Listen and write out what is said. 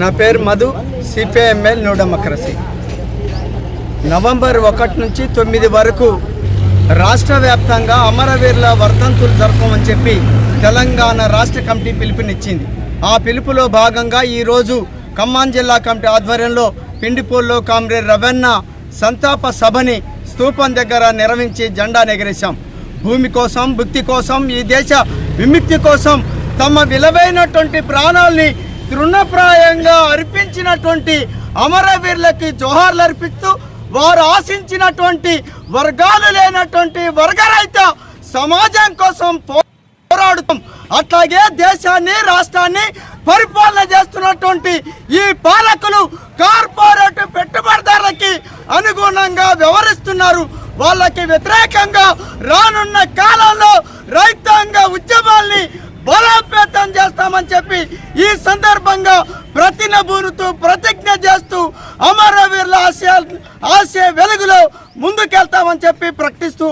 నా పేరు Madhu CPIML నూడమక్రసి November ఒకటి నుంచి తొమ్మిది వరకు రాష్ట్ర వ్యాప్తంగా అమరవీరుల వర్ధంతులు జరపమని చెప్పి తెలంగాణ రాష్ట్ర కమిటీ పిలుపునిచ్చింది. ఆ పిలుపులో భాగంగా ఈరోజు ఖమ్మం జిల్లా కమిటీ ఆధ్వర్యంలో పిండిపోల్లో కామ్రేడ్ రవెన్న సంతాప సభని స్తూపం దగ్గర నిర్వహించి జెండా ఎగరేశాం భూమి కోసం భుక్తి కోసం ఈ దేశ విముక్తి కోసం తమ విలువైనటువంటి ప్రాణాల్ని తృణప్రాయంగా అర్పించినటువంటి అమరవీరులకి జోహార్లు అర్పిస్తూ వారు ఆశించినటువంటి వర్గాలు లేనటువంటి వర్గరహిత సమాజం కోసం పోరాడుతాం. అట్లాగే దేశాన్ని రాష్ట్రాన్ని పరిపాలన చేస్తున్నటువంటి ఈ పాలకులు కార్పొరేట్ పెట్టుబడిదారులకి అనుగుణంగా వ్యవహరిస్తున్నారు. వాళ్ళకి వ్యతిరేకంగా రానున్న కాలంలో రైతాంగ ఉద్యమ బలోపేతం చేస్తామని చెప్పి ఈ సందర్భంగా ప్రతినబూరుతూ ప్రతిజ్ఞ చేస్తూ అమరవీరుల ఆశయ ఆశయ వెలుగులో ముందుకెళ్తామని చెప్పి ప్రకటిస్తూ